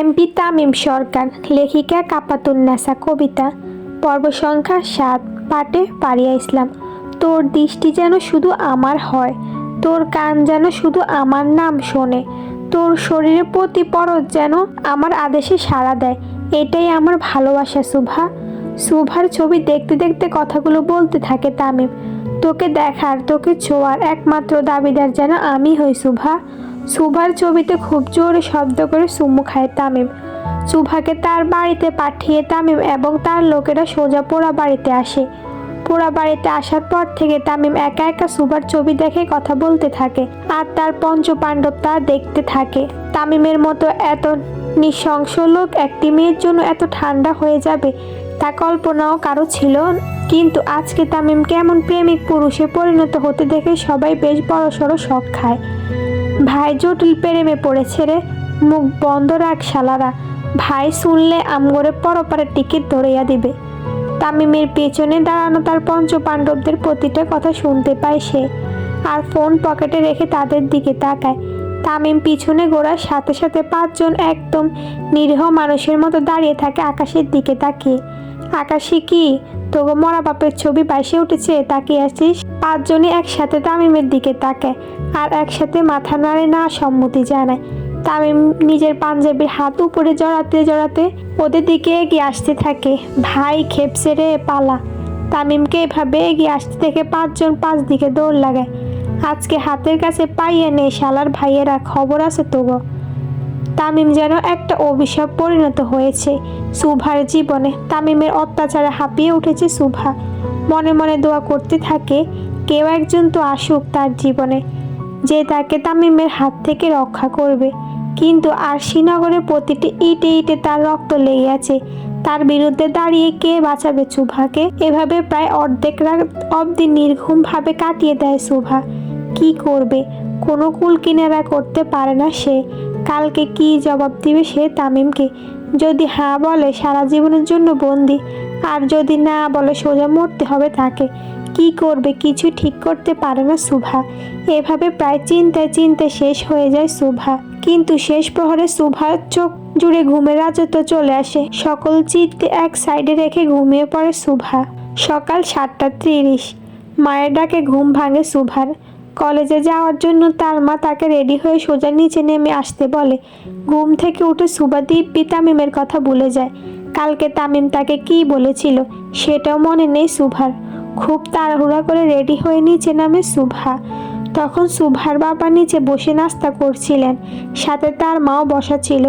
MP Tamim সরকার, লেখিকা কাপাতুন্নেসা কবিতা, পর্ব সংখ্যা সাত পাটে পারিয়া ইসলাম। তোর দৃষ্টি যেন শুধু আমার হয়, তোর কান যেন শুধু আমার নাম শোনে, তোর শরীরের প্রতি পরত যেন আমার আদেশে সাড়া দেয়, এটাই আমার ভালোবাসা সুভা। সুভার ছবি দেখতে দেখতে কথাগুলো বলতে থাকে তামিম, তোকে দেখার, তোকে ছোঁয়ার একমাত্র দাবিদার যেন আমি হই সুভা। সুভার ছবিতে খুব জোরে শব্দ করে চুমু খায় তামিম। সুভাকে তার বাড়িতে পাঠিয়ে তামিম এবং তার লোকেরা সোজা পোড়া বাড়িতে আসে। পোড়া বাড়িতে আসার পর থেকে তামিম একা একা সুভার ছবি দেখে কথা বলতে থাকে আর তার পঞ্চ পাণ্ডব তা দেখতে থাকে। তামিমের মতো এত নৃশংস লোক একটি মেয়ের জন্য এত ঠান্ডা হয়ে যাবে তা কল্পনাও কারও ছিল কিন্তু আজকে তামিম কেমন প্রেমিক পুরুষে পরিণত হতে দেখে সবাই বেশ বড়সড় শখ খায়। ভাই জটিল প্রেমে পড়েছে রে। মুখ বন্ধ রাখ শালারা। ভাই শুনলে আমগরে পরপারের টিকিট ধরিয়া দিবে। তামিমের পেছনে দাঁড়ানো তার পঞ্চ পাণ্ডবদের প্রতিটা কথা শুনতে পায় সে। আর ফোন পকেটে রেখে তাদের দিকে তাকায়। তামিম পিছনে গোড়ার সাথে সাথে পাঁচজন একদম নিরীহ মানুষের মতো দাঁড়িয়ে থাকে আকাশের দিকে তাকিয়ে। আকাশে কি তোগো মরা বাপের ছবি পাশে উঠেছে তাকিয়ে আছিস? পাঁচজনই একসাথে তামিমের দিকে তাকায় আর একসাথে মাথা নাড়ে না সম্মতি জানায়। তামিম নিজের পাঞ্জাবির হাত উপরে জড়াতে জড়াতে ওদের দিকে এগিয়ে আসতে থাকে। ভাই খেপসে রে পালা। তামিমকে এভাবে এগিয়ে আসতে থেকে পাঁচজন পাঁচ দিকে দৌড় লাগায়। আজকে হাতের কাছে পাইয়ে নে শালার ভাইয়েরা, খবর আছে তো গো তামিম যেন একটা অভিশাপ পরিণত হয়েছে। সুভার জীবনে তামিমের অত্যাচারে হাঁপিয়ে উঠেছে সুভা। মনে মনে দোয়া করতে থাকে, কেউ একজন তো আসুক তার জীবনে, যে তাকে তামিমের হাত থেকে রক্ষা করবে। কিন্তু আর শ্রীনগরে প্রতিটি ইটে ইটে তার রক্ত লেগে আছে। তার বিরুদ্ধে দাঁড়িয়ে কে বাঁচাবে সুভাকে? এভাবে প্রায় অর্ধেক রাত অবধি নির্ঘুমভাবে কাটিয়ে দেয় সুভা। কি করবে? কোনো কুল কিনারা করতে পারে না সে। কালকে কি জবাব দিবে সে তামিমকে? যদি হ্যাঁ বলে, সারা জীবনের জন্য বন্দি। আর যদি না বলে, সোজা মরতে হবে তাকে। কি করবে? কিছু ঠিক করতে পারে না সুভা। এভাবে প্রায় চিন্তায় চিন্তায় শেষ হয়ে যায় সুভা। কিন্তু শেষ প্রহরে সুভার চোখ জুড়ে ঘুমের রাজত্ব চলে আসে। সকল চিত্তে এক সাইডে রেখে ঘুমিয়ে পড়ে সুভা। সকাল সাতটা ত্রিশ। মায়ের ডাকে ঘুম ভাঙে সুভার। কলেজে যাওয়ার জন্য তার মা তাকে রেডি হয়ে সোজা নিচে নেমে আসতে বলে। ঘুম থেকে উঠে সুভা দিব্যি তামিমের কথা ভুলে যায়। কালকে তামিম তাকে কি বলেছিল সেটাও মনে নেই সুভার। খুব তাড়াহুড়া করে রেডি হয়ে নিচে নামে সুভা। তখন সুভার বাবা নিচে বসে নাস্তা করছিলেন। সাথে তার মাও বসা ছিল।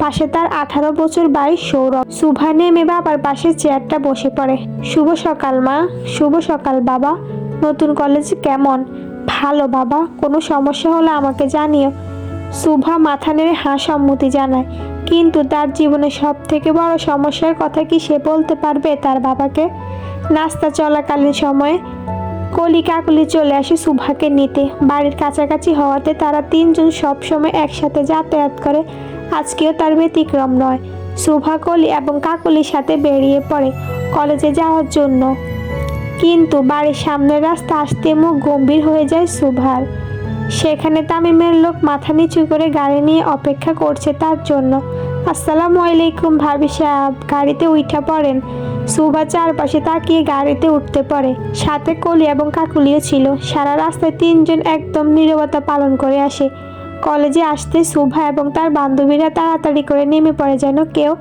পাশে তার আঠারো বছর বয়স সৌরভ। সুভা নেমে বাবার পাশে চেয়ারটা বসে পড়ে। শুভ সকাল মা, শুভ সকাল বাবা। নতুন কলেজ কেমন? ভালো বাবা, কোনো সমস্যা হলে আমাকে জানিও। সুভা মাথা নেড়ে হাঁ সম্মতি জানায়। কিন্তু তার জীবনে সব থেকে বড় সমস্যার কথা কি সে বলতে পারবে তার বাবাকে? নাস্তা চলাকালীন সময়ে কলি কাকলি চলে আসে সুভাকে নিতে। বাড়ির কাছাকাছি হওয়াতে তারা তিনজন সবসময় একসাথে যাতায়াত করে। আজকেও তার ব্যতিক্রম নয়। সুভা কলি এবং কাকলির সাথে বেরিয়ে পড়ে কলেজে যাওয়ার জন্য। কিন্তু বাড়ির সামনের রাস্তা আসতে মুখ গম্ভীর হয়ে যায় সুভার। সেখানে তামিমের লোক মাথা নিচু করে গাড়ি নিয়ে অপেক্ষা করছে তার জন্য। আসসালামু আলাইকুম ভাবি সাহেব, গাড়িতে উঠা পড়েন। সুভা চারপাশে তাকিয়ে গাড়িতে উঠতে পারে সাথে কলি এবং কাকুলিও ছিল। সারা রাস্তায় তিনজন একদম নীরবতা পালন করে আসে। কলেজে আসতে সুভা এবং তার বান্ধবীরা তাড়াতাড়ি করে নেমে পড়ে যেন কেউ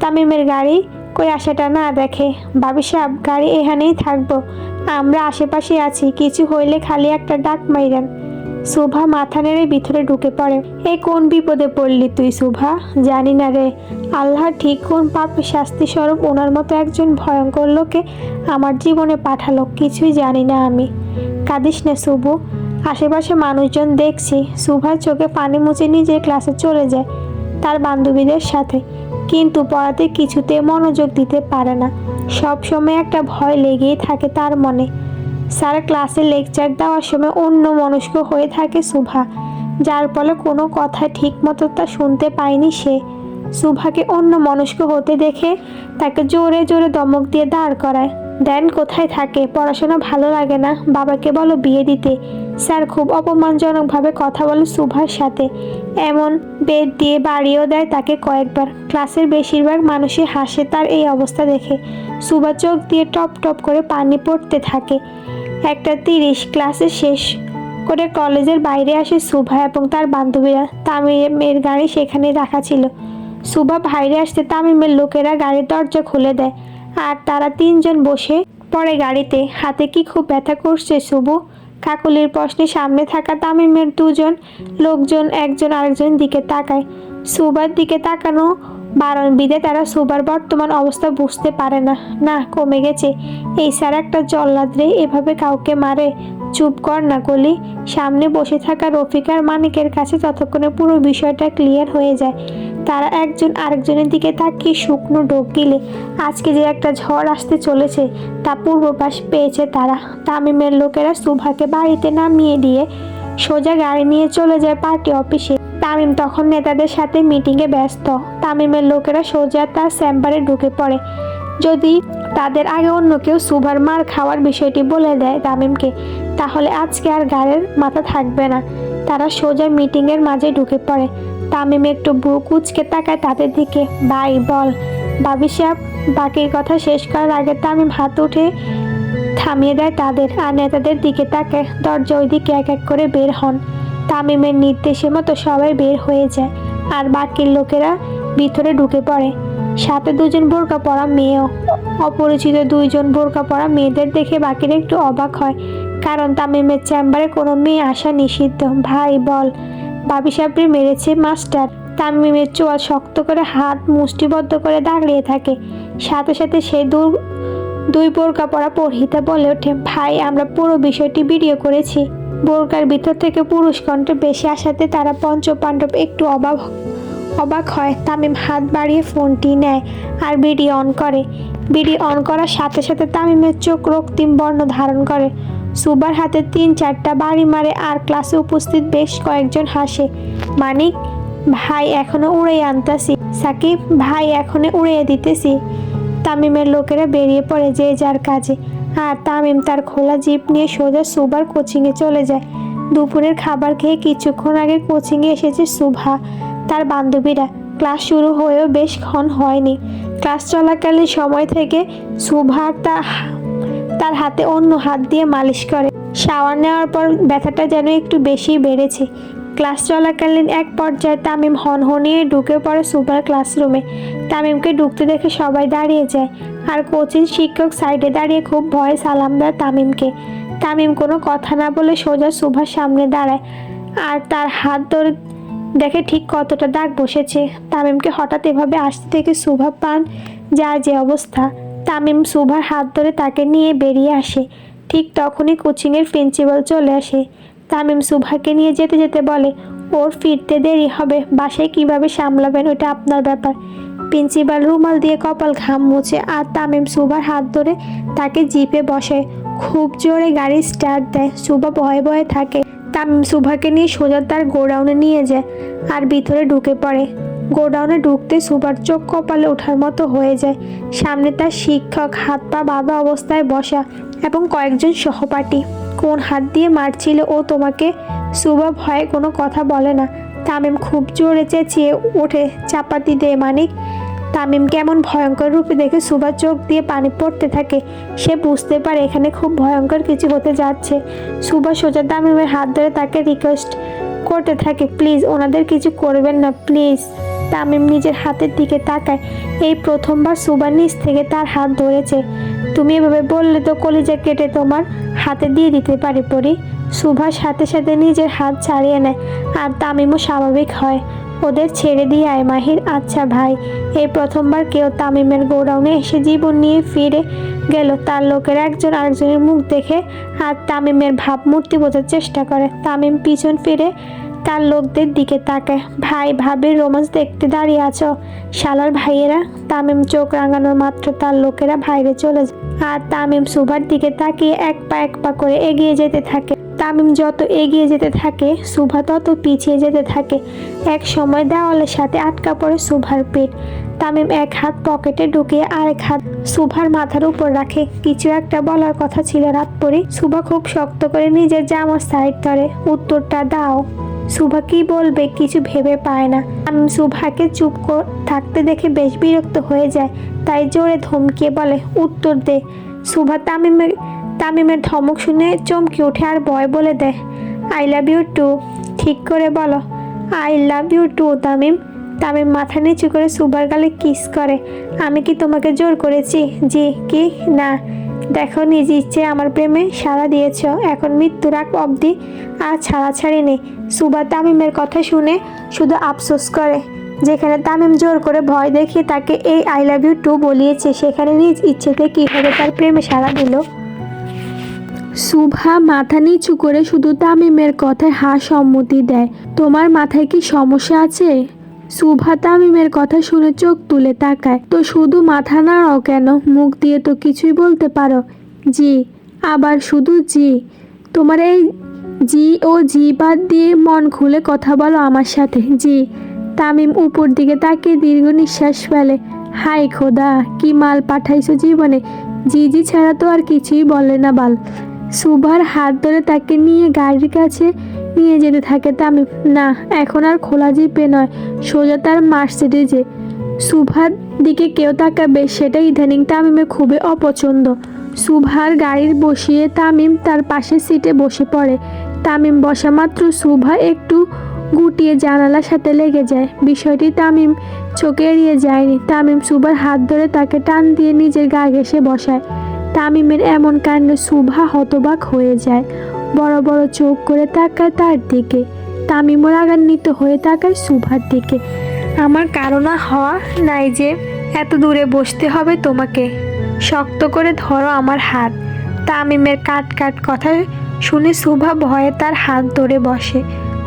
তামিমের গাড়ি কই আসাটা না দেখে। ভাবি সাহেব, গাড়ি এখানেই থাকব। আমরা আশেপাশে আছি, কিছু হইলে খালি একটা ডাক মাইরেন। সুভা মাথা নেড়ে ভিতরে ঢুকে পড়ে। এ কোন বিপদে পড়লি তুই সুভা? জানি না রে। আল্লাহ ঠিক কোন পাপ শাস্তি স্বরূপ ওনার মতো একজন ভয়ঙ্কর লোকে আমার জীবনে পাঠালো, কিছুই জানি না আমি। কাঁদিস না শুভু আশেপাশে মানুষজন দেখছি। সুভার চোখে পানি মুছে নিয়ে নিজে ক্লাসে চলে যায় তার বান্ধবীদের সাথে। কিন্তু পড়াতে কিছুতে মনোযোগ দিতে পারে না। সব সময় একটা ভয় লেগেই থাকে তার মনে। স্যার, ক্লাসে লেকচার দেওয়ার সময় অন্য মনস্ক হয়ে থাকে সুভা, যার ফলে কোনো কথা ঠিক মতো তা শুনতে পায়নি সে। সুভাকে অন্য মনস্ক হতে দেখে তাকে জোরে জোরে দমক দিয়ে দাঁড় করায়। দেন কোথায় থাকে? পড়াশোনা ভালো লাগে না। বাবাকে বলো বিয়ে দিতে। স্যার খুব অপমানজনকভাবে কথা বলে সুভার সাথে। এমন বেদ দিয়ে বাড়িও দেয় তাকে কয়েকবার। ক্লাসের বেশিরভাগ মানুষই হাসে তার এই অবস্থা দেখে। সুভা চোখ দিয়ে টপ টপ করে পানি পড়তে থাকে। একটা তিরিশ ক্লাসে শেষ করে কলেজের বাইরে আসে সুভা এবং তার বান্ধবীরা। তামিমের গাড়ি সেখানে রাখা ছিল। সুভা বাইরে আসতে তামিমের লোকেরা গাড়ির দরজা খুলে দেয়। আর তারা তিনজন বসে পড়ে গাড়িতে। হাতে কি খুব ব্যথা করছে শুভ? কাকুলির প্রশ্নে সামনে থাকা তামিমের দুজন লোকজন একজন আরেকজন দিকে তাকায়। সুবার দিকে তাকানো বারণ বিদে তারা সুবার বর্তমান অবস্থা বুঝতে পারে না। না, কমে গেছে। এই স্যার একটা জল্লাদ রে এভাবে কাউকে মারে, চুপ কর না গলি সামনে বসে থাকা রফিকার মানিকের কাছে ততক্ষণে পুরো বিষয়টা ক্লিয়ার হয়ে যায়। তারা একজন আরেকজনের দিকে তাকিয়ে শুকনো ডোক গিলে, আজকে যে একটা ঝড় আসতে চলেছে, তা পূর্বপাশ পেয়েছে তারা। তামিমের লোকেরা সুভাকে বাড়িতে নামিয়ে দিয়ে সোজা গাড়ি নিয়ে চলে যায় পার্টি অফিসে। তামিম তখন নেতাদের সাথে মিটিংয়ে ব্যস্ত। তামিমের লোকেরা সোজা তার চেম্বারে ঢুকে পড়ে। যদি তাদের আগে অন্য কেউ সুভার মার খাওয়ার বিষয়টি বলে দেয় তামিমকে, তাহলে আজকে আর গাড়ির মাথা থাকবে না। তারা সোজা মিটিংয়ের মাঝে ঢুকে পড়ে। তামিম একটু বুক কুচকে তাকায় তাদের দিকে। বাই বল। বাবি সাহেব বাকির কথা শেষ করার আগে তামিম হাত উঠে থামিয়ে দেয় তাদের। আর নেতাদের দিকে তাকায়। দরজা ওই দিকে এক এক করে বের হন। তামিমের নির্দেশে মতো সবাই বের হয়ে যায়, আর বাকির লোকেরা ভিতরে ঢুকে পড়ে। সাথে দুজন বোরকা পরা মেয়েও। অপরিচিত দুইজন বোরকা পরা মেয়েদের দেখে বাকিরা একটু অবাক হয়, কারণ তামিমের চেম্বারে কোনো মেয়ে আসা নিষিদ্ধ। ভাই, বল, বাবি সাহেবরে মেরেছে, মাস্টার? তামিমের চোয়াল শক্ত করে হাত মুষ্টিবদ্ধ করে দাঁড়িয়ে থাকে। সাথে সাথে সে দূর দুই বোরকা পরা পরিহিতা বলে ওঠে, ভাই, আমরা পুরো বিষয়টি ভিডিও করেছি। বোরকার ভিতর থেকে পুরুষ কণ্ঠে বেশি আসাতে তারা পঞ্চ পাণ্ডব একটু অবাক অবাক হয়। তামিম হাত বাড়িয়ে ফোনটি নেয় আর বিডি অন করে। বিডি অন করার সাথে সাথে তামিমের চোখ রক্তিম বর্ণ ধারণ করে। সুবার হাতে তিন চারটা বাড়ি মারে আর ক্লাসে উপস্থিত বেশ কয়েকজন হাসে। মানিক, ভাই এখনও উড়ে আনতাছি। সাকিব, ভাই এখনও উড়িয়ে দিতেছি। তামিমের লোকেরা বেরিয়ে পড়ে যে যার কাজে। আর তামিম তার খোলা জিপ নিয়ে সোজা সুবার কোচিংয়ে চলে যায়। দুপুরের খাবার খেয়ে কিছুক্ষণ আগে কোচিংয়ে এসেছে সুভা, তার বান্ধবীরা। ক্লাস শুরু হয়েও বেশ ক্ষণ হয়নি। ক্লাস চলাকালীন সময় থেকে সুভা তার তার হাতে অন্য হাত দিয়ে মালিশ করে। শাওয়ার নেওয়ার পর ব্যথাটা যেন একটু বেশি বেড়েছে। ক্লাস চলাকালীন এক পর্যায়ে তামিম হনহনিয়ে ঢুকে পড়ে সুপার ক্লাসরুমে। তামিমকে ঢুকতে দেখে সবাই দাঁড়িয়ে যায় আর কোচিং শিক্ষক সাইডে দাঁড়িয়ে খুব ভয়ে সালাম দেয় তামিমকে। তামিম কোনো কথা না বলে সোজা সুভার সামনে দাঁড়ায় আর তার হাত ধরে দেখে ঠিক কতটা দাগ বসেছে। তামিমকে হঠাৎ এভাবে আসতে থেকে সুভা পান যার যে অবস্থা। তামিম সুভার হাত ধরে তাকে নিয়ে বেরিয়ে আসে। ঠিক তখনই কোচিংয়ের প্রিন্সিপাল চলে আসে। তামিম সুভাকে নিয়ে যেতে যেতে বলে, ওর ফিরতে দেরি হবে, বাসায় কীভাবে সামলাবেন ওটা আপনার ব্যাপার। প্রিন্সিপাল রুমাল দিয়ে কপাল ঘাম মুছে আর তামিম সুভার হাত ধরে তাকে জিপে বসে খুব জোরে গাড়ি স্টার্ট দেয়। সুভা ভয়ে ভয়ে থাকে। তামিম সুভাকে নিয়ে সোজা তার গোডাউনে নিয়ে যায় আর ভিতরে ঢুকে পড়ে। গোডাউনে ঢুকতে সুভার চোখ কপালে ওঠার মতো হয়ে যায়। সামনে তার শিক্ষক, হাত পা বাঁধা অবস্থায় বসা এবং কয়েকজন সহপাঠী। কোন হাত দিয়ে মারছিল ও তোমাকে? সুভা ভয়ে কোনো কথা বলে না। তামিম খুব জোরে চেঁচিয়ে ওঠে চাপাতি দে মানিক। তামিম কেমন ভয়ঙ্কর রূপে দেখে সুভা চোখ দিয়ে পানি পড়তে থাকে। সে বুঝতে পারে এখানে খুব ভয়ঙ্কর কিছু হতে যাচ্ছে। সুভা সোজা তামিমের হাত ধরে তাকে রিকোয়েস্ট করতে থাকে প্লিজ ওনাদের কিছু করবেন না প্লিজ তামিম নিজের হাতের দিকে তাকায়। এই প্রথমবার সুবার নিচ থেকে তার হাত ধরেছে। তুমি এভাবে বললে তো কলিজা কেটে তোমার হাতে দিয়ে দিতে পারি পরি। সুভাষ সাথে সাথে নিজের হাত ছাড়িয়ে নেয়। আর তামিমও স্বাভাবিক হয়। ওদের ছেড়ে দিয়ে আয় মাহির। আচ্ছা ভাই, এই প্রথমবার কেউ তামিমের গোডাউনে এসে জীবন নিয়ে ফিরে গেল। তার লোকের একজন আরেকজনের মুখ দেখে আর তামিমের ভাবমূর্তি বোঝার চেষ্টা করে। তামিম পিছন ফিরে তার লোকদের দিকে তাকায় ভাই, ভাবির রোমান্স দেখতে দাঁড়িয়ে আছো? শালার ভাইয়েরা? তামিম চোখ রাঙানোর মাত্র তার লোকেরা বাইরে চলে যায়। আর তামিম সুভার দিকে তাকিয়ে এক পা এক পা করে এগিয়ে যেতে থাকে। তামিম যত এগিয়ে যেতে থাকে, সুভা তত পিছিয়ে যেতে থাকে। এক সময় দেওয়ালের সাথে আটকা পড়ে সুভার পেট তামিম এক হাত পকেটে ঢুকিয়ে আরেক হাত সুভার মাথার উপর রাখে। কিছু একটা বলার কথা ছিল রাত পরে সুভা খুব শক্ত করে নিজের জামার সাইড ধরে। উত্তরটা দাও। সুভা কি বলবে কিছু ভেবে পায় না। আমি, সুভাকে চুপ থাকতে দেখে বেশ বিরক্ত হয়ে যায়, তাই জোরে ধমকিয়ে বলে, উত্তর দে। সুভা তামিমের তামিমের ধমক শুনে চমকে ওঠে আর ভয় বলে দেয় আই লাভ ইউ টু ঠিক করে বলো I love you too Tamim. Tamim মাথা নিচু করে সুভার গালে কিস করে, আমি কি তোমাকে জোর করেছি? জি, কি? না। দেখো নিজ ইচ্ছে আমার প্রেমে সাড়া দিয়েছ। এখন মৃত্যুর আগ অবধি আর ছাড়াছাড়ি নেই সুবা তামিমের কথা শুনে শুধু আফসোস করে, যেখানে তামিম জোর করে ভয় দেখিয়ে তাকে এই আই লাভ ইউ টু বলিয়েছে, সেখানে নিজ ইচ্ছেতে কীভাবে তার প্রেমে সাড়া দিল? সুভা মাথা নিচু করে শুধু তামিমের কথায় হা সম্মতি দেয়। তোমার মাথায় কি সমস্যা আছে? সুভা তামিমের কথা শুনে চোখ তুলে তাকায়। তো শুধু মাথা নাড়াও কেন? মুখ দিয়ে তো কিছুই বলতে পারো। জি, আবার শুধু জি। তোমার এই জি ও জি বাদ দিয়ে মন খুলে কথা বলো আমার সাথে। জি। তামিম উপর দিকে তাকিয়ে দীর্ঘ নিঃশ্বাস ফেলে। হাই খোদা, কি মাল পাঠাইছো জীবনে। জি জি ছাড়া তো আর কিছুই বলে না বাল। সুভার হাত ধরে তাকে নিয়ে গাড়ির কাছে নিয়ে যেতে থাকে তামিম। না, এখন আর খোলা জিপে নয়, সোজা তার মার্সিডিজে। সুভার দিকে কেউ তাকাবে, সেটা ইদানিং তামিমের খুবই অপছন্দ। সুভার গাড়ির বসিয়ে তামিম তার পাশের সিটে বসে পড়ে। তামিম বসা মাত্র সুভা একটু গুটিয়ে জানালার সাথে লেগে যায়। বিষয়টি তামিম চোখে এড়িয়ে যায়নি। তামিম সুভার হাত ধরে তাকে টান দিয়ে নিজের গা ঘেসে বসায়। তামিমের এমন কাণ্ডে সুভা হতবাক হয়ে যায়। বড় বড় চোখ করে তাকায় তার দিকে। তামিমও রাগান্বিত হয়ে তাকায় সুভার দিকে। আমার কারণা হওয়া নাই যে, এত দূরে বসতে হবে তোমাকে। শক্ত করে ধরো আমার হাত। তামিমের কাট কাট কথা শুনে সুভা ভয়ে তার হাত ধরে বসে।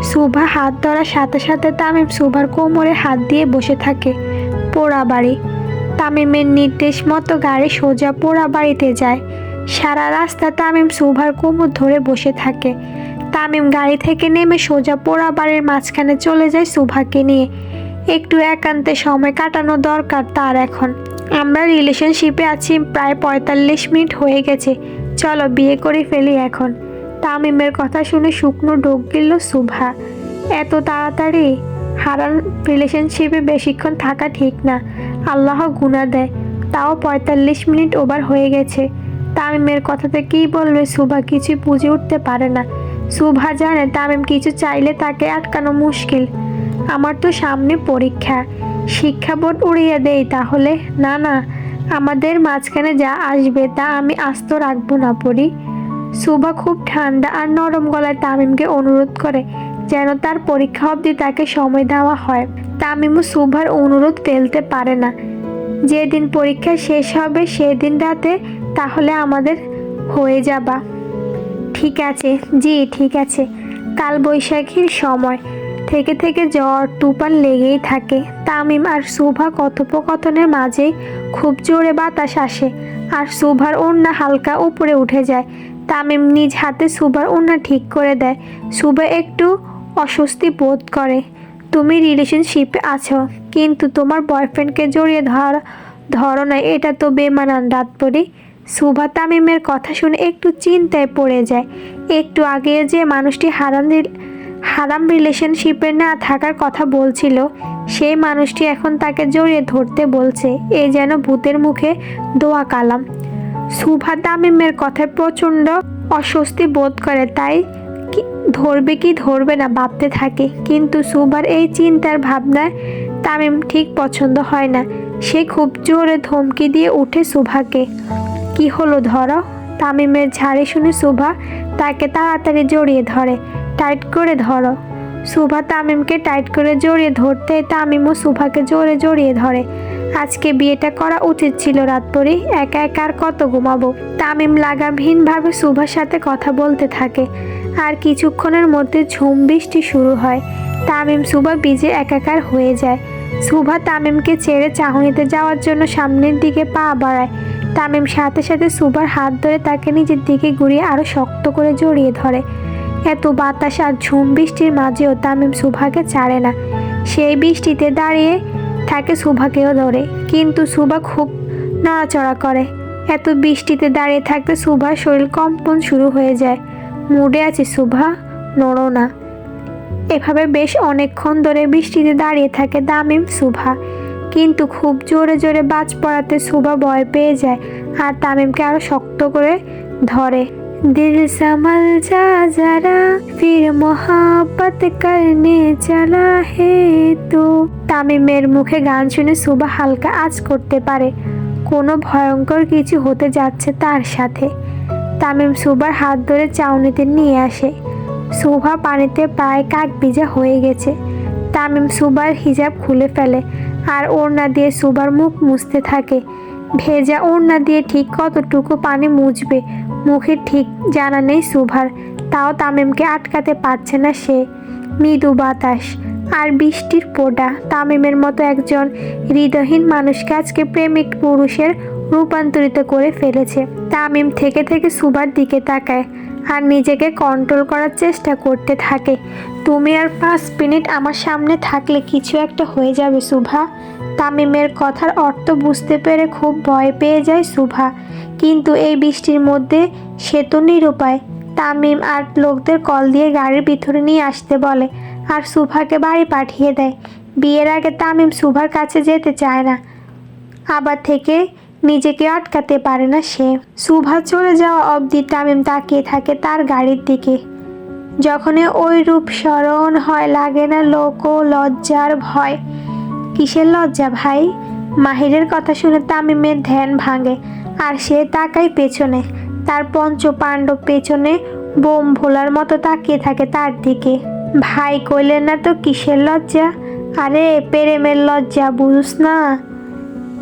সুভা হাত ধরার সাথে সাথে তামিম সুভার কোমরে হাত দিয়ে বসে থাকে। পোড়া বাড়ি তামিমের নির্দেশ মতো গাড়ি সোজা পোড়া বাড়িতে যায়। সারা রাস্তা তামিম সুভার কোমর ধরে বসে থাকে। তামিম গাড়ি থেকে নেমে সোজা পোড়া বাড়ির মাঝখানে চলে যায় সুভাকে নিয়ে। একটু একান্তে সময় কাটানো দরকার তার এখন। আমরা রিলেশনশিপে আছি প্রায় পঁয়তাল্লিশ মিনিট হয়ে গেছে। চলো বিয়ে করে ফেলি এখন। তামিমের কথা শুনে শুকনো ডোক গিলল সুভা। এত তাড়াতাড়ি? হারান রিলেশনশিপে বেশিক্ষণ থাকা ঠিক না। আল্লাহ গুণা দেয়। তাও পঁয়তাল্লিশ মিনিট ওভার হয়ে গেছে। তামিমের কথাতে কী বলবে সুভা? কিছু বুঝে উঠতে পারে না। সুভা জানে তামিম কিছু চাইলে তাকে আটকানো মুশকিল। আমার তো সামনে পরীক্ষা। শিক্ষা বোর্ড উড়িয়ে দেই তাহলে? না না। আমাদের মাঝখানে যা আসবে তা আমি আস্ত রাখব না পড়ি সুভা খুব ঠান্ডা আর নরম গলায় তামিমকে অনুরোধ করে যেন তার পরীক্ষা অবধি তাকে সময় দেওয়া হয়। তামিমও সুভার অনুরোধ ফেলতে পারে না। যেদিন পরীক্ষা শেষ হবে, সেদিন রাতে তাহলে আমাদের হয়ে যাবা। ঠিক আছে, জি, ঠিক আছে। কাল বৈশাখীর সময়। থেকে থেকে জ্বর, তুফান লেগেই থাকে। তামিম আর সুভা কথোপকথনের মাঝেই খুব জোরে বাতাস আসে আর সুভার ওড়না হালকা উপরে উঠে যায়। তামিম নিজ হাতে সুভার ওড়না ঠিক করে দেয়। সুভা একটু অস্বস্তি বোধ করে, তুমি রিলেশনশিপে আছো, কিন্তু তোমার বয়ফ্রেন্ডকে জড়িয়ে ধর, ধরো না, এটা তো বেমানান রাত পরি সুভা তামিমের কথা শুনে একটু চিন্তায় পড়ে যায়। একটু আগে যে মানুষটি হারাম হারাম রিলেশনশিপে না থাকার কথা বলছিল, সেই মানুষটি এখন তাকে জড়িয়ে ধরতে বলছে, এ যেন ভূতের মুখে দোয়া কালাম। সুভা তামিমের কথায় প্রচণ্ড অস্বস্তি বোধ করে, তাই ধরবে কি ধরবে না ভাবতে থাকে। কিন্তু সুভার এই চিন্তার ভাবনায় তামিম ঠিক পছন্দ হয় না। সে খুব জোরে ধমকি দিয়ে উঠে সুভাকে। কি হলো ধরো? তামিমের ঝাড়ি শুনে সুভা তাকে তাড়াতাড়ি জড়িয়ে ধরে, টাইট করে ধরো। সুভা তামিমকে টাইট করে জড়িয়ে ধরতে তামিমও সুভাকে জোরে জড়িয়ে ধরে। আজকে বিয়েটা করা উচিত ছিল রাতপরি একা একা আর কত ঘুমাবো? তামিম লাগামহীনভাবে সুভার সাথে কথা বলতে থাকে। আর কিছুক্ষণের মধ্যে ঝুম বৃষ্টি শুরু হয়। তামিম, সুভা ভিজে একাকার হয়ে যায়। সুভা তামিমকে ছেড়ে চাহনিতে যাওয়ার জন্য সামনের দিকে পা বাড়ায়। তামিম সাথে সাথে সুভার হাত ধরে তাকে নিজের দিকে ঘুরিয়ে আরও শক্ত করে জড়িয়ে ধরে। এত বাতাস আর ঝুম বৃষ্টির মাঝেও তামিম সুভাকে ছাড়ে না। সেই বৃষ্টিতে দাঁড়িয়ে থাকে সুভাকেও ধরে। কিন্তু সুভা খুব নড়াচড়া করে। এত বৃষ্টিতে দাঁড়িয়ে থাকতে সুভার শরীর কম্পন শুরু হয়ে যায়। মুডে আছে সুভা, নড়ো না। এভাবে বেশ অনেকক্ষণ ধরে বৃষ্টিতে দাঁড়িয়ে থাকে দামিম সুভা। কিন্তু খুব জোরে জোরে বাজ পড়াতে সুভা ভয় পেয়ে যায় আর তামিমকে আরও শক্ত করে ধরে। দিল সামাল যা যারা, ফির মোহাব্বত করনে চলা হে তো। তামিমের মুখে গান শুনে সুভা হালকা আজ করতে পারে। কোনো ভয়ঙ্কর কিছু হতে যাচ্ছে তার সাথে। তামিম সুবার হাত ধরে চাউনিতে নিয়ে আসে। সুভা পানিতে প্রায় কাক ভিজা হয়ে গেছে। তামিম সুবার হিজাব খুলে ফেলে। আর ওড়না দিয়ে সুবার মুখ মুছতে থাকে। ভেজা ওড়না দিয়ে ঠিক কতটুকু পানি মুছবে, মুখে ঠিক জানা নেই সুভার। তাও তামিমকে আটকাতে পারছে না সে। মৃদু বাতাস আর বৃষ্টির পোডা। তামিমের মতো একজন হৃদয়হীন মানুষকে আজকে প্রেমিক পুরুষের রূপান্তরিত করে ফেলেছে। তামিম থেকে থেকে সুভার দিকে তাকায়। আর নিজেকে কন্ট্রোল করার চেষ্টা করতে থাকে। তুমি আর পাঁচ মিনিট আমার সামনে থাকলে কিছু একটা হয়ে যাবে, সুভা। তামিমের কথার অর্থ বুঝতে পেরে খুব ভয় পেয়ে যায় সুভা। কিন্তু এই বৃষ্টির মধ্যে সে তো নিরুপায়। তামিম আর লোকদের কল দিয়ে গাড়ির ভিতরে নিয়ে আসতে বলে আর সুভাকে বাড়ি পাঠিয়ে দেয়। বিয়ের আগে তামিম সুভার কাছে যেতে চায় না। আবার থেকে নিজেকে আটকাতে পারে না সে। সুভা চলে যাওয়া অবধি তামিম তাকিয়ে থাকে তার গাড়ির দিকে। যখনই ওই রূপ স্মরণ হয়, লাগে না লোক লজ্জার ভয়। কিসের লজ্জা ভাই? মাহিরের কথা শুনে তামিমের ধ্যান ভাঙে আর সে তাকায় পেছনে। তার পঞ্চ পাণ্ডব পেছনে বোম ভোলার মতো তাকিয়ে থাকে তার দিকে। ভাই কইলেন, না তো কিসের লজ্জা? আরে, প্রেমের লজ্জা, বুঝুস না।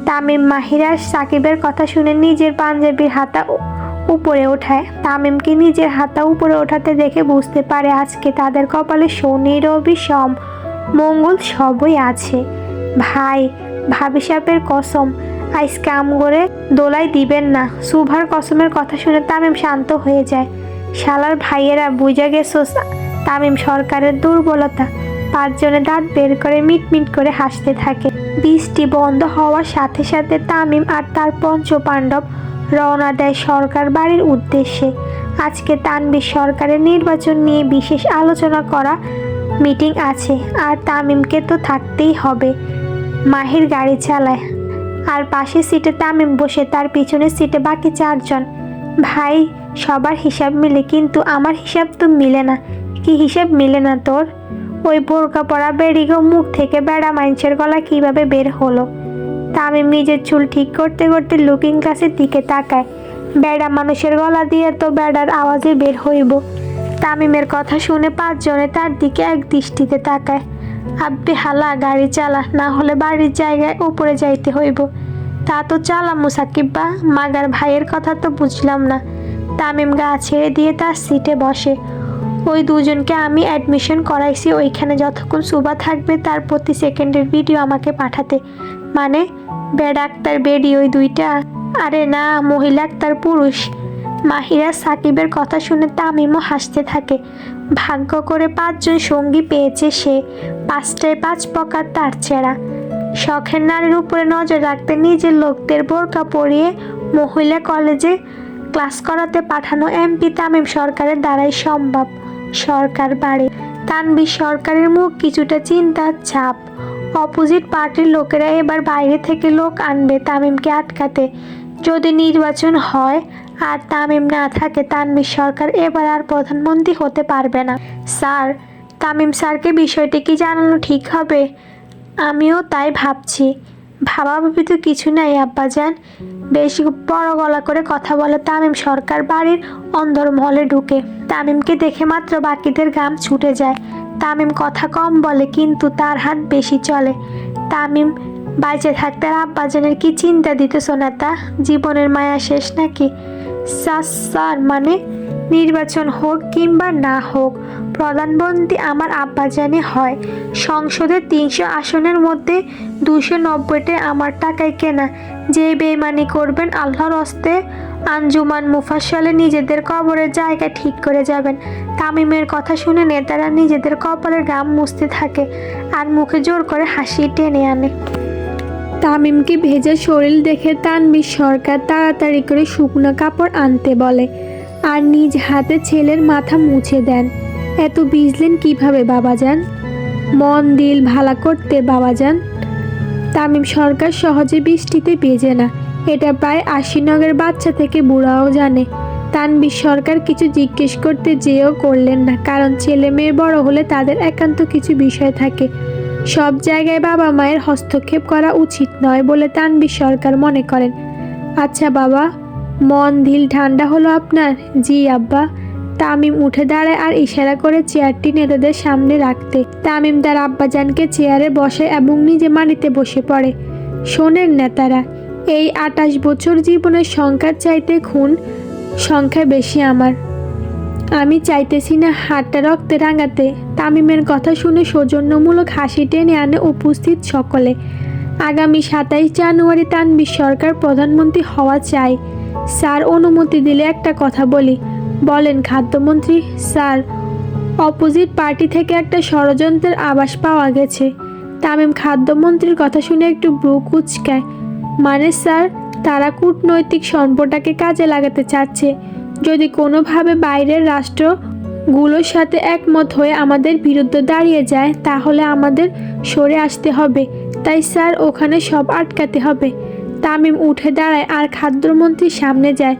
তামিম মাহিরা সাকিবের কথা শুনে নিজের পাঞ্জাবির হাতা উপরে ওঠায়। তামিমকে নিজের হাতা উপরে ওঠাতে দেখে বুঝতে পারে আজকে তাদের কপালে শনি রবি সম, মঙ্গল সবই আছে। ভাই, ভাবি সাপের কসম আইস কাম করে দোলাই দিবেন না। সুভার কসমের কথা শুনে তামিম শান্ত হয়ে যায়। শালার ভাইয়েরা, বুঝা গেছোস তামিম সরকারের দুর্বলতা। পাঁচজনে দাঁত বের করে মিটমিট করে হাসতে থাকে। বৃষ্টি বন্ধ হওয়ার সাথে সাথে তামিম আর তার পঞ্চ পাণ্ডব রওনা দেয় সরকার বাড়ির উদ্দেশ্যে। আজকে তানবীর সরকারের নির্বাচন নিয়ে বিশেষ আলোচনা করা মিটিং আছে, আর তামিমকে তো থাকতেই হবে। মাহির গাড়ি চালায়, আর পাশের সিটে তামিম বসে, তার পিছনের সিটে বাকি চারজন। ভাই, সবার হিসাব মিলে, কিন্তু আমার হিসাব তো মিলে না। কি হিসাব মিলে না তোর? ওই বোরকা পরা বেড়িগো মুখ থেকে বেড়া মাইনসের গলা কীভাবে বের হলো? তামিম নিজের চুল ঠিক করতে করতে লুকিং গ্লাসের দিকে তাকায়। বেড়া মানুষের গলা দিয়ে তো বেড়ার আওয়াজে বের হইব। তামিমের কথা শুনে পাঁচজনে তার দিকে এক দৃষ্টিতে তাকায়। আব্বে হালা, গাড়ি চালা, না হলে বাড়ির জায়গায় উপরে যাইতে হইব। তা তো চালাম মুসাকিব্বা মাগার ভাইয়ের কথা তো বুঝলাম না। তামিম গা ছেড়ে দিয়ে তার সিটে বসে। ওই দুজনকে আমি অ্যাডমিশন করাইছি। ওইখানে যতক্ষণ সুবা থাকবে, তার প্রতি সেকেন্ডের ভিডিও আমাকে পাঠাতে। মানে বেড আক্তার বেডি ওই দুইটা। আরে না, মহিলা আক্তার পুরুষ। মাহিরা সাকিবের কথা শুনে তামিমও হাসতে থাকে। ভাগ্য করে পাঁচজন সঙ্গী পেয়েছে সে। পাঁচটায় পাঁচ প্রকার তার ছেঁড়া শখের নারীর উপরে নজর রাখতে নিজের লোকদের বোরকা পরিয়ে মহিলা কলেজে ক্লাস করাতে পাঠানো এমপি তামিম সরকারের দ্বারাই সম্ভব। সরকার বাড়ে। তানবীর সরকারের মুখ কিছুটা চিন্তার ছাপ। অপোজিট পার্টির লোকেরা এবার বাইরে থেকে লোক আনবে তামিমকে আটকাতে। যদি নির্বাচন হয় আর তামিম না থাকে তানবীর সরকার এবার আর প্রধানমন্ত্রী হতে পারবে না। স্যার, তামিম স্যারকে বিষয়টি কি জানানো ঠিক হবে? আমিও তাই ভাবছি। ভাবাভাবি তো কিছু নাই, আব্বাজান। বেশ বড় গলা করে কথা বলে তামিম সরকার বাড়ির অন্ধর মহলে ঢুকে। তামিমকে দেখে মাত্র বাকিদের গাম ছুটে যায়। তামিম কথা কম বলে, কিন্তু তার হাত বেশি চলে। তামিম বাইচে থাকতে আর আব্বাজানের কি চিন্তা দিত সোনাতা জীবনের মায়া শেষ নাকি? স্যার মানে? নির্বাচন হোক কিংবা না হোক, প্রধানমন্ত্রী আমার আব্বাজানি হয়। সংসদে তিনশো আসনের মধ্যে দুশো নব্বইটা আমার টাকায় কেনা। যে বেমানি করবেন, আল্লাহর হস্তে আঞ্জুমান মুফাসলে নিজেদের কবরের জায়গা ঠিক করে যাবেন। তামিমের কথা শুনে নেতারা নিজেদের কপালের গাম মুছতে থাকে আর মুখে জোর করে হাসি টেনে আনে। তামিমকে ভেজা শরীর দেখে তানবীর সরকার তাড়াতাড়ি করে শুকনো কাপড় আনতে বলে। আর নিজ হাতে ছেলের মাথা মুছে দেন। এত বিজলেন কীভাবে বাবা যান মন, দিল ভালা করতে বাবা যান তামিম সরকার সহজে বৃষ্টিতে বেজে না। এটা প্রায় আশিনগরের বাচ্চা থেকে বুড়াও জানে। তানবীর সরকার কিছু জিজ্ঞেস করতে যেও করলেন না, কারণ ছেলে মেয়ে বড় হলে তাদের একান্ত কিছু বিষয় থাকে। সব জায়গায় বাবা মায়ের হস্তক্ষেপ করা উচিত নয় বলে তানবীর সরকার মনে করেন। আচ্ছা বাবা। মন ঢিল ঠান্ডা হলো আপনার? জি, আব্বা। তামিম উঠে দাঁড়ায় আর ইশারা করে চেয়ারটি নেতাদের সামনে রাখতে। তামিম তার আব্বাজানকে চেয়ারে বসে এবং নিজে মাটিতে বসে পড়ে। শোনেন নেতারা, এই আটাশ বছর জীবনের সংখ্যার চাইতে খুন সংখ্যা বেশি আমার। আমি চাইতেছি না হাতটা রক্তে রাঙাতে। তামিমের কথা শুনে সৌজন্যমূলক হাসি টেনে আনে উপস্থিত সকলে। আগামী সাতাইশ জানুয়ারি তানবির সরকার প্রধানমন্ত্রী হওয়া চাই। স্যার অনুমতি দিলে একটা কথা বলি। বলেন, খাদ্যমন্ত্রী, স্যার, অপোজিট পার্টি থেকে একটা ষড়যন্ত্রের আভাস পাওয়া গেছে। তামিম, খাদ্যমন্ত্রীর কথা শুনে একটু ব্রু কুচকায় মানে স্যার, তারা কূটনৈতিক সম্পর্কটাকে কাজে লাগাতে চাচ্ছে। যদি কোনোভাবে বাইরের রাষ্ট্রগুলোর সাথে একমত হয়ে আমাদের বিরুদ্ধে দাঁড়িয়ে যায়, তাহলে আমাদের সরে আসতে হবে। তাই, স্যার, ওখানে সব আটকাতে হবে। তামিম উঠে দাঁড়ায় আর খাদ্যমন্ত্রীর সামনে যায়।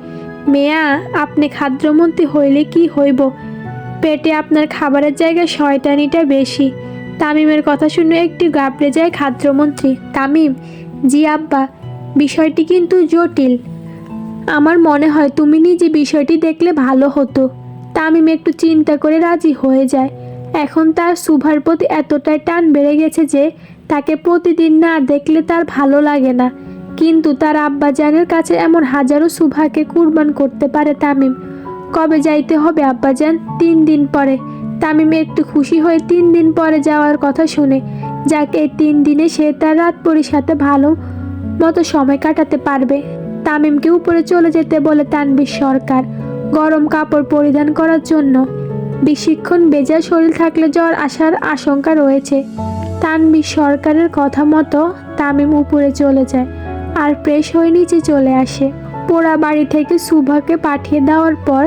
মেয়া, আপনি খাদ্যমন্ত্রী হইলে কি হইব? পেটে আপনার খাবারের জায়গায় শয়তানিটা বেশি। তামিমের কথা শুনে একটু গাবড়ে যায় খাদ্যমন্ত্রী। তামিম, জি আব্বা, বিষয়টি কিন্তু জটিল। আমার মনে হয় তুমি নিজে বিষয়টি দেখলে ভালো হতো। তামিম একটু চিন্তা করে রাজি হয়ে যায়। এখন তার সুভার প্রতি এতটাই টান বেড়ে গেছে যে, তাকে প্রতিদিন না দেখলে তার ভালো লাগে না। কিন্তু তার আব্বাজানের কাছে এমন হাজারো সুভাকে কুরবান করতে পারে তামিম। কবে যাইতে হবে আব্বাজান? তিন দিন পরে। তামিম একটু খুশি হয়ে তিন দিন পরে যাওয়ার কথা শুনে, যাক এই তিন দিনে সে তার রাতপরির সাথে ভালো মতো সময় কাটাতে পারবে। তামিমকে উপরে চলে যেতে বলে তানবীর সরকার গরম কাপড় পরিধান করার জন্য। বেশিক্ষণ বেজা শরীর থাকলে জ্বর আসার আশঙ্কা রয়েছে। তানবীর সরকারের কথা মতো তামিম উপরে চলে যায়। আর ফ্রেশ হয়ে নিচে চলে আসে। পোড়া বাড়ি থেকে সুভাকে পাঠিয়ে দেওয়ার পর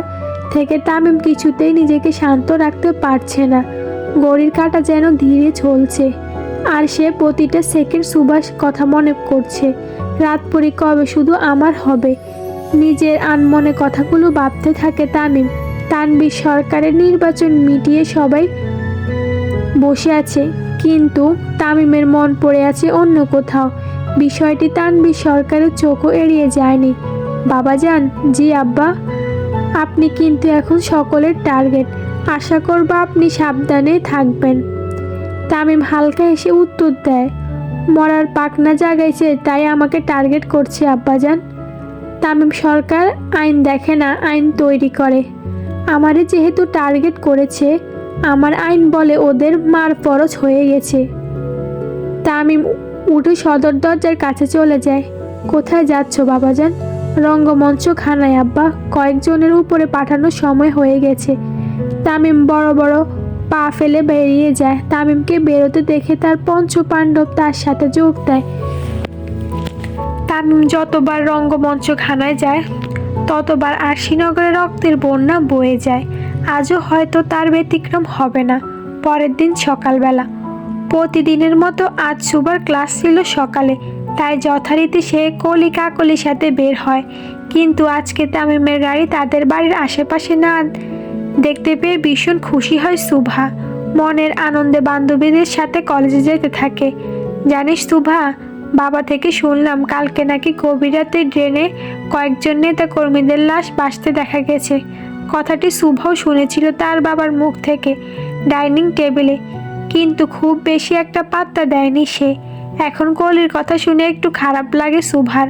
থেকে তামিম কিছুতেই নিজেকে শান্ত রাখতে পারছে না। গড়ির কাটা যেন ধীরে চলছে আর সে প্রতিটা সেকেন্ড সুভাষ কথা মনে করছে, রাত পরি কবে শুধু আমার হবে? নিজের আনমনে কথাগুলো ভাবতে থাকে তামিম। তানবীর সরকারের নির্বাচন মিটিয়ে সবাই বসে আছে, কিন্তু তামিমের মন পড়ে আছে অন্য কোথাও। বিষয়টি তানবীর সরকারের চোখও এড়িয়ে যায়নি। বাবা যান জি আব্বা। আপনি কিন্তু এখন সকলের টার্গেট। আশা করব আপনি সাবধানে থাকবেন। তামিম হালকা এসে উত্তর দেয়, মরার পাকনা জাগাইছে, তাই আমাকে টার্গেট করছে আব্বাজান তামিম সরকার আইন দেখে না, আইন তৈরি করে। আমারে যেহেতু টার্গেট করেছে, আমার আইন বলে ওদের মার ফরজ হয়ে গেছে। তামিম উঠে সদর দরজার কাছে চলে যায়। কোথায় যাচ্ছ, বাবাজান? রঙ্গমঞ্চ খানায়, আব্বা। কয়েকজনের উপরে পাঠানোর সময় হয়ে গেছে। তামিম বড় বড় পা ফেলে বেরিয়ে যায়। তামিমকে বেরোতে দেখে তার পঞ্চ পাণ্ডব তার সাথে যোগ দেয়। তামিম যতবার রঙ্গমঞ্চ খানায় যায়, ততবার আর শ্রীনগরে রক্তের বন্যা বয়ে যায়। আজও হয়তো তার ব্যতিক্রম হবে না। পরের দিন সকালবেলা। প্রতিদিনের মতো আজ সুবার ক্লাস ছিল সকালে, তাই যথারীতি সে কলি কাকলির সাথে বের হয়। কিন্তু আজকে তামিমের গাড়ি তাদের বাড়ির আশেপাশে না দেখতে পেয়ে ভীষণ খুশি হয় সুভা। মনের আনন্দে বান্ধবীদের সাথে কলেজে যেতে থাকে। জানিস সুভা, বাবা থেকে শুনলাম কালকে নাকি গভীর রাতে ড্রেনে কয়েকজন নেতা কর্মীদের লাশ বাঁচতে দেখা গেছে। কথাটি শুভও শুনেছিল তার বাবার মুখ থেকে। ডাইনিং টেবিলে কিন্তু খুব বেশি একটা পাত্তা দেয়নি সে। এখন কলির কথা শুনে একটু খারাপ লাগে সুভার।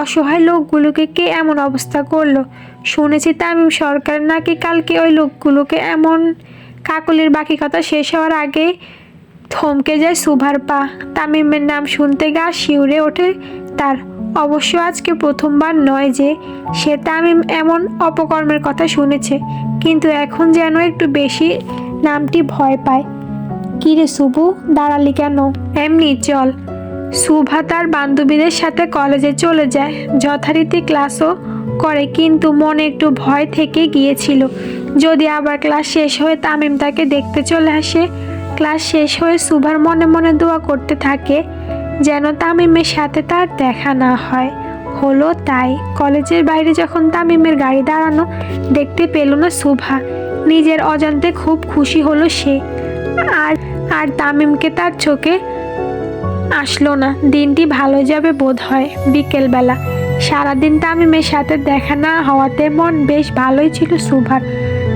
অসহায় লোকগুলোকে কে এমন অবস্থা করল? শুনেছি তামিম সরকার নাকি কালকে ওই লোকগুলোকে এমন কাকলির বাকি কথা শেষ হওয়ার আগে থমকে যায় সুভার পা। তামিমের নাম শুনতে গা শিউরে ওঠে তার। অবশ্য আজকে প্রথমবার নয় যে সে তামিম এমন অপকর্মের কথা শুনেছে, কিন্তু এখন যেন একটু বেশি নামটি ভয় পায়। কিরে সুবু দাঁড়ালি কেন? এমনি, চল। সুভা তার বান্ধবীদের সাথে কলেজে চলে যায়। যথারীতি ক্লাসও করে, কিন্তু মনে একটু ভয় থেকে গিয়েছিল। যদি আবার ক্লাস শেষ হয়ে তামিম তাকে দেখতে চলে আসে ক্লাস শেষ হয়ে সুভার মনে মনে দোয়া করতে থাকে, যেন তামিমের সাথে তার দেখা না হয়। হলো তাই কলেজের বাইরে যখন তামিমের গাড়ি দাঁড়ানো দেখতে পেল না সুভা নিজের অজান্তে খুব খুশি হলো সে। আর আর তামিমকে তার চোখে আসলো না। দিনটি ভালো যাবে বোধ হয় বিকেলবেলা। সারাদিন তামিমের সাথে দেখা না হওয়াতে মন বেশ ভালোই ছিল সুভার।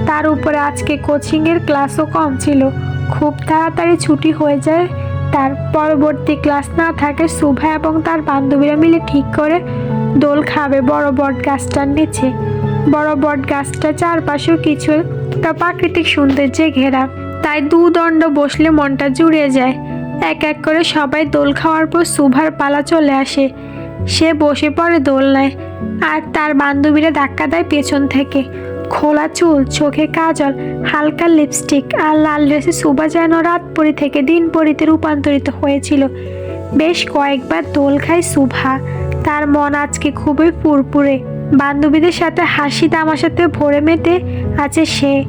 তার উপরে আজকে কোচিংয়ের ক্লাসও কম ছিল। খুব তাড়াতাড়ি ছুটি হয়ে যায়। তার পরবর্তী ক্লাস না থাকে সুভা এবং তার বান্ধবীরা মিলে ঠিক করে দোল খাবে বড় বট গাছটার নিচে। বড় বট গাছটা চারপাশেও কিছু একটা প্রাকৃতিক সৌন্দর্যে ঘেরা। তাই দুদণ্ড বসলে মনটা জুড়িয়ে যায়। এক এক করে সবাই দোল খাওয়ার পর সুভার পালা চলে আসে। সে বসে পড়ে দোলনায় আর তার বান্ধবীরা ধাক্কা দেয় পেছন থেকে। খোলা চুল, চোখে কাজল, হালকা লিপস্টিক আর লাল ড্রেসে সুভা যেন রাত পরি থেকে দিন পরিতে রূপান্তরিত হয়েছিল। বেশ কয়েকবার দোল খায় সুভা। তার মন আজকে খুবই ফুরফুরে। বান্ধবীদের সাথে হাসি তামাশাতে ভরে মেতে আছে সে।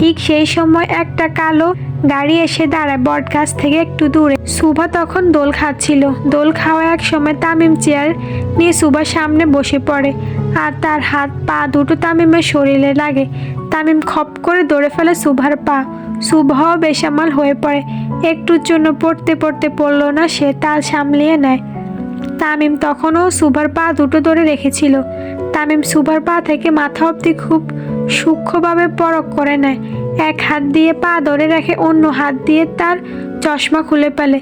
ঠিক সেই সময় একটা কালো গাড়ি এসে দাঁড়ায় বট গাছ থেকে একটু দূরে। সুভা তখন দোল খাচ্ছিল। দোল খাওয়া এক সময় তামিম চেয়ার নিয়ে সুভার সামনে বসে পড়ে আর তার হাত, পা দুটো তামিমের শরীরে লাগে। তামিম খপ করে দৌড়ে ফেলে সুভার পা। সুভাও বেসামাল হয়ে পড়ে। একটুর জন্য পড়তে পড়তে পড়ল না সে, তাল সামলিয়ে নেয়। তামিম তখনও সুভার পা দুটো ধরে রেখেছিল। তামিম সুভার পা থেকে মাথা অবধি খুব সূক্ষ্মভাবে পরক করে নেয়। এক হাত দিয়ে পা ধরে রাখে, অন্য হাত দিয়ে তার চশমা খুলে ফেলে।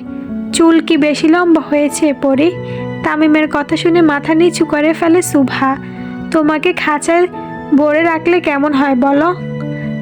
চুল কি বেশি লম্বা হয়েছে, পরি? তামিমের কথা শুনে মাথা নিচু করে ফেলে সুভা। তোমাকে খাঁচায় ভরে রাখলে কেমন হয় বলো?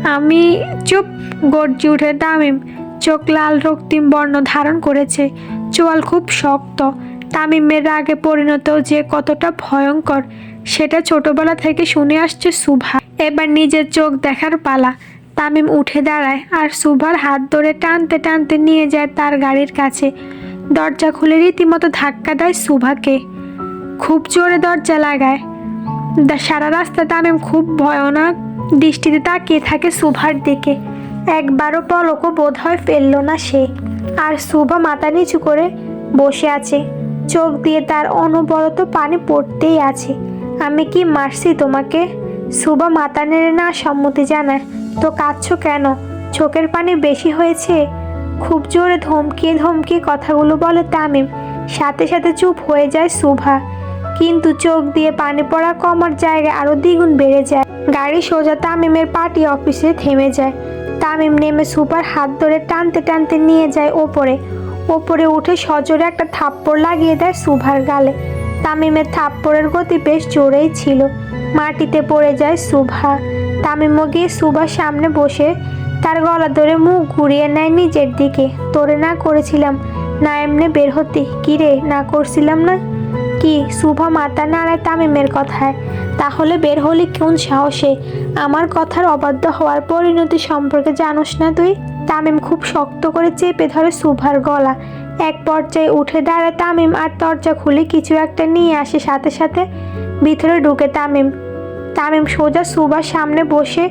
আমি চুপ, গর্জি উঠে তামিম চোখ লাল রক্তিম বর্ণ ধারণ করেছে। চোয়াল খুব শক্ত। তামিমের রাগে পরিণত যে কতটা ভয়ঙ্কর, সেটা ছোটবেলা থেকে শুনে আসছে সুভা। এবার নিজের চোখ দেখার পালা। তামিম উঠে দাঁড়ায় আর সুভার হাত ধরে টানতে টানতে নিয়ে যায় তার গাড়ির কাছে। দরজা খুলে রীতিমতো ধাক্কা দেয় সুভাকে। খুব জোরে দরজা লাগায়। সারা রাস্তা তামিম খুব ভয়ানক দৃষ্টিতে তাকিয়ে থাকে সুভার দিকে। একবারও পলকও বোধ হয় ফেলল না সে। আর সুভা মাথা নিচু করে বসে আছে। চোখ দিয়ে তার অনবরত পানি পড়তেই আছে। আমি কি মারছি তোমাকে? সুভা মাথা নেড়ে না সম্মতি জানায়, তো কাঁদছো কেন? চোখের পানি বেশি হয়েছে? খুব জোরে ধমকিয়ে ধমকিয়ে কথাগুলো বলে তামিম। সাথে সাথে চুপ হয়ে যায় সুভা। কিন্তু চোখ দিয়ে পানি পড়া কমার জায়গায় আরও দ্বিগুণ বেড়ে যায়। গাড়ি সোজা তামিমের পার্টি অফিসে থেমে যায়। তামিম নেমে সুপার হাত ধরে টানতে টানতে নিয়ে যায় ওপরে। ওপরে উঠে সজোরে একটা থাপ্পড় লাগিয়ে দেয় সুভার গালে। তামিমের থাপ্পড়ের গতি বেশ জোরেই ছিল। মাটিতে পড়ে যায় সুভা। তামিমও গিয়ে সুভার সামনে বসে তার গলা ধরে মুখ ঘুরিয়ে নেয় নিজের দিকে। তোরে না করেছিলাম, না এমনি বের হতে। কিরে না করছিলাম না? কি শুভা মাতা নাড়ায় তামিমের কথায়। তাহলে বের হলি কোন সাহসে? আমার কথার অবাধ্য হওয়ার পরিণতি সম্পর্কে জানোস না তুই? তামিম খুব শক্ত করে চেপে ধরে সুভার গলা। এক পর্যায়ে উঠে দাঁড়ায় তামিম আর দরজা খুলে কিছু একটা নিয়ে আসে সাথে সাথে। ভিতরে ঢুকে তামিম তামিম সোজা সুবার সামনে বসে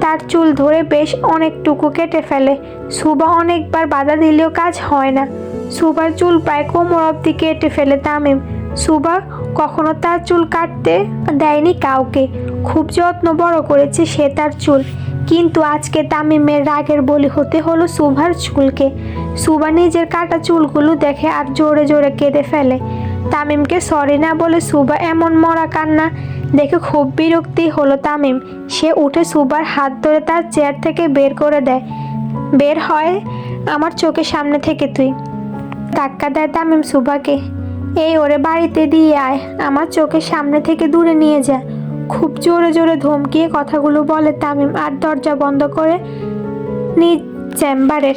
তার চুল ধরে বেশ অনেকটুকু কেটে ফেলে। সুবা অনেকবার বাধা দিলেও কাজ হয় না। সুবার চুল প্রায় কোমর অব্দি কেটে ফেলে তামিম। সুবা কখনো তার চুল কাটতে দেয়নি কাউকে। খুব যত্ন বড় করেছে সে তার চুল। কিন্তু আজকে তামিমের রাগের বলি হতে হলো সুভার চুলকে। সুবা নিজের কাটা চুলগুলো দেখে আর জোরে জোরে কেঁদে ফেলে। তামিমকে সরি না বলে সুবা এমন মরা কান্না। দেখে খুব বিরক্তি হলো তামিম। সে উঠে সুবার হাত ধরে তার চেয়ার থেকে বের করে দেয়। বের হয় আমার চোখের সামনে থেকে তুই। ধাক্কা দেয় তামিম সুবাকে। এই ওরে বাড়িতে দিয়ে আয়। আমার চোখের সামনে থেকে দূরে নিয়ে যা। খুব জোরে জোরে ধমকিয়ে কথাগুলো বলে তামিম আর দরজা বন্ধ করে নিজ চেম্বারের